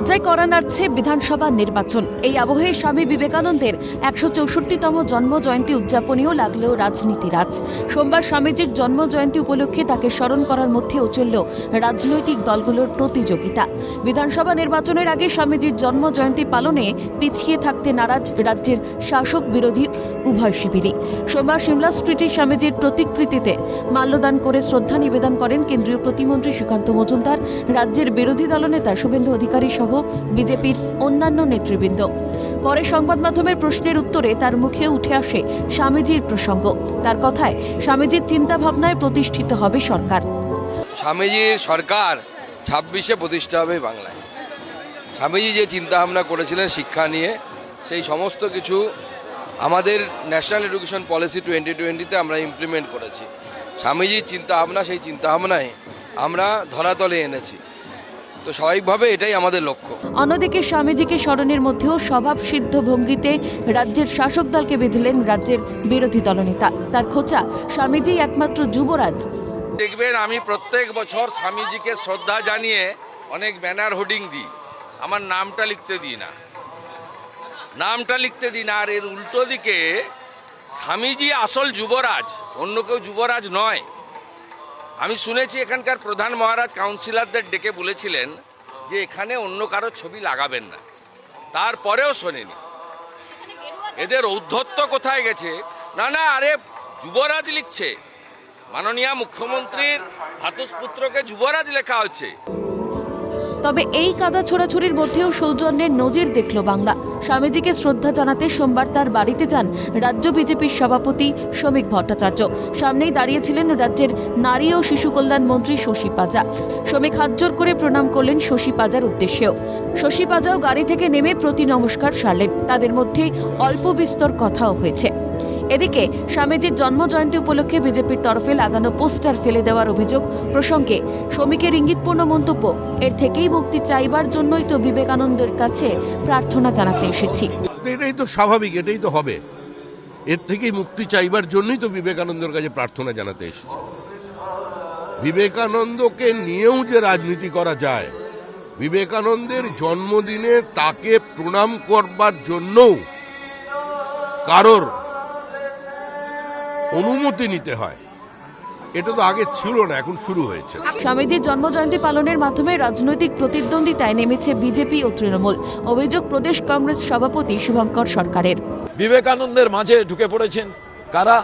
করা নাড়ছে বিধানসভা নির্বাচন। এই আবহে স্বামী বিবেকানন্দের একশো চৌষট্টিতম জন্ম জয়ন্তী উদযাপনেও লাগলেও রাজনীতি রাজ। সোমবার স্বামীজির জন্ম জয়ন্তী উপলক্ষে তাকে স্মরণ করার মধ্যেও চলল রাজনৈতিক দলগুলোর প্রতিযোগিতা। বিধানসভা নির্বাচনের আগে স্বামীজির জন্ম জয়ন্তী পালনে পিছিয়ে থাকতে নারাজ রাজ্যের শাসক বিরোধী উভয় শিবিরই। সোমবার সিমলা স্ট্রিটে স্বামীজির প্রতিকৃতিতে মাল্যদান করে শ্রদ্ধা নিবেদন করেন কেন্দ্রীয় প্রতিমন্ত্রী সুকান্ত মজুমদার। রাজ্যের বিরোধী দলনেতা শুভেন্দু অধিকারী সহ বিজেপির অন্যান্য নেতৃবৃন্দ। পরে সংবাদ মাধ্যমের প্রশ্নের উত্তরে তার মুখে উঠে আসে স্বামীজির প্রসঙ্গ। তার কথায়, স্বামীজির চিন্তাভাবনায় প্রতিষ্ঠিত হবে সরকার। স্বামীজির সরকার ছাব্বিশে প্রতিষ্ঠা হবে বাংলায়। স্বামীজি যে চিন্তা ভাবনা করেছিলেন শিক্ষা নিয়ে, সেই সমস্ত কিছু আমাদের ন্যাশনাল এডুকেশন পলিসি টোয়েন্টি টোয়েন্টিতে আমরা ইমপ্লিমেন্ট করেছি। স্বামীজির চিন্তা ভাবনা সেই চিন্তা ভাবনায় আমরা ধরাতলে এনেছি। তো স্বাভাবিকভাবে এটাই আমাদের লক্ষ্য। অন্যদিকে স্বামীজিকে স্মরণের মধ্যেও স্বভাব সিদ্ধ ভঙ্গিতে রাজ্যের শাসক দলকে বেঁধলেন রাজ্যের বিরোধী দলনেতা। তার খোঁচা স্বামীজি একমাত্র যুবরাজ। দেখবেন আমি প্রত্যেক বছর স্বামীজিকে শ্রদ্ধা জানিয়ে অনেক ব্যানার হোর্ডিং দিই। আমার নামটা লিখতে দিই না। নামটা লিখতে দিই না। আর এর উল্টো দিকে স্বামীজি আসল যুবরাজ অন্য কেউ যুবরাজ নয়। আমি শুনেছি এখানকার প্রধান মহারাজ কাউন্সিলরদের ডেকে বলেছিলেন যে এখানে অন্য কারও ছবি লাগাবেন না। তারপরেও শোনেনি। এদের ঔদ্ধত্য কোথায় গেছে? না না, আরে যুবরাজ লিখছে। মাননীয় মুখ্যমন্ত্রীর ভাতুষপুত্রকে যুবরাজ লেখা হচ্ছে তবে এই কাদা ছোড়াছুরির মধ্যেও সৌজন্যের নজির দেখল বাংলা। স্বামীজিকে শ্রদ্ধা জানাতে সোমবার তার বাড়িতে যান রাজ্য বিজেপির সভাপতি শ্রমিক ভট্টাচার্য। সামনেই দাঁড়িয়েছিলেন রাজ্যের নারী ও শিশু কল্যাণ মন্ত্রী শশী পাজা। শ্রমিক হাতজোর করে প্রণাম করলেন শশী পাজার উদ্দেশ্যেও। শশী পাজাও গাড়ি থেকে নেমে প্রতি নমস্কার সারলেন। তাদের মধ্যে অল্প বিস্তর কথাও হয়েছে। এদিকে, স্বামীজির জন্ম জয়ন্তী উপলক্ষে বিজেপির তরফে লাগানো পোস্টার ফেলে দেওয়ার অভিযোগ প্রসঙ্গে, শ্রমিকের ইঙ্গিতপূর্ণ মন্তব্য, এর থেকেই মুক্তি চাইবার জন্যই তো বিবেকানন্দের কাছে প্রার্থনা জানাতে এসেছি। এটাই তো স্বাভাবিক, এটাই তো হবে। এর থেকেই মুক্তি চাইবার জন্যই তো বিবেকানন্দের কাছে প্রার্থনা জানাতে এসেছি। বিবেকানন্দকে নিয়েও যে রাজনীতি করা যায়, বিবেকানন্দের জন্মদিনে তাকে প্রণাম করবার জন্যও কারোর অনুমতি নিতে হয়। এটা তো আগে ছিল না এখন শুরু হয়েছে। স্বামীজির জন্ম জয়ন্তী পালনের মাধ্যমে রাজনৈতিক প্রতিদ্বন্দ্বিতায় নেমেছে বিজেপি ও তৃণমূল। অভিযোগ প্রদেশ কংগ্রেস সভাপতি শুভঙ্কর সরকারের। বিবেকানন্দের মাঝে ঢুকে পড়েছেন কারা?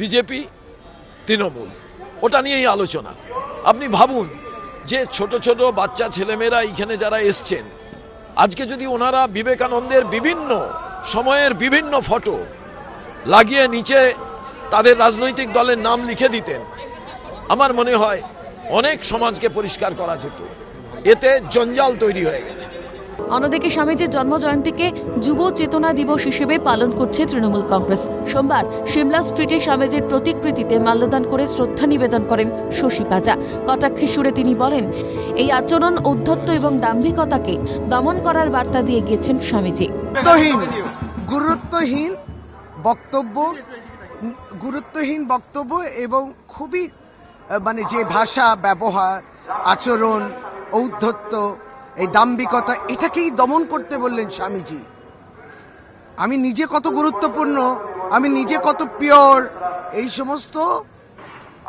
বিজেপি তৃণমূল। ওটা নিয়েই আলোচনা। আপনি ভাবুন যে ছোট ছোট বাচ্চা ছেলেমেয়েরা এইখানে যারা এসছেন আজকে যদি ওনারা বিবেকানন্দের বিভিন্ন সময়ের বিভিন্ন ফটো লাগিয়ে নিচে তাদের রাজনৈতিক দলের নাম লিখে দিতেন। আমার মনে হয় অনেক সমাজকে পরিষ্কার করা যেত। এতে জঞ্জাল তৈরি হয়ে গেছে। অন্যদিকে স্বামীজির জন্ম জয়ন্তীকে যুব চেতনা দিবস হিসেবে পালন করছে তৃণমূল কংগ্রেস। সোমবার সিমলা স্ট্রিটে স্বামীজির প্রতিকৃতিতে মাল্যদান করে শ্রদ্ধা নিবেদন করেন শশী পাজা। কটাক্ষের সুরে তিনি বলেন এই আচরণ ঔদ্ধত্য এবং দাম্ভিকতাকে দমন করার বার্তা দিয়ে গিয়েছেন স্বামীজি। গুরুত্বহীন গুরুত্বহীন বক্তব্য গুরুত্বহীন বক্তব্য এবং খুবই মানে যে ভাষা, ব্যবহার, আচরণ, ঔদ্ধত্য, এই দাম্ভিকতা, এটাকেই দমন করতে বললেন স্বামীজি। আমি নিজে কত গুরুত্বপূর্ণ, আমি নিজে কত পিওর, এই সমস্ত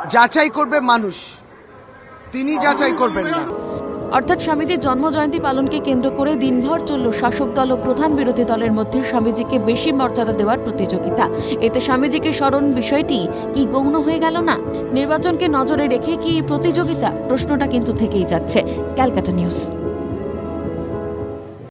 যাচাই করবে মানুষ। তিনি যাচাই করবেন না। অর্থাৎ স্বামীজির জন্ম জয়ন্তী পালনকে কেন্দ্র করে দিনভর চলল শাসক দল ও প্রধান বিরোধী দলের মধ্যে স্বামীজিকে বেশি মর্যাদা দেওয়ার প্রতিযোগিতা। এতে স্বামীজিকে স্মরণ বিষয়টি কি গৌণ হয়ে গেল না? নির্বাচনকে নজরে রেখে কি প্রতিযোগিতা? প্রশ্নটা কিন্তু থেকেই যাচ্ছে। ক্যালকাটা নিউজ।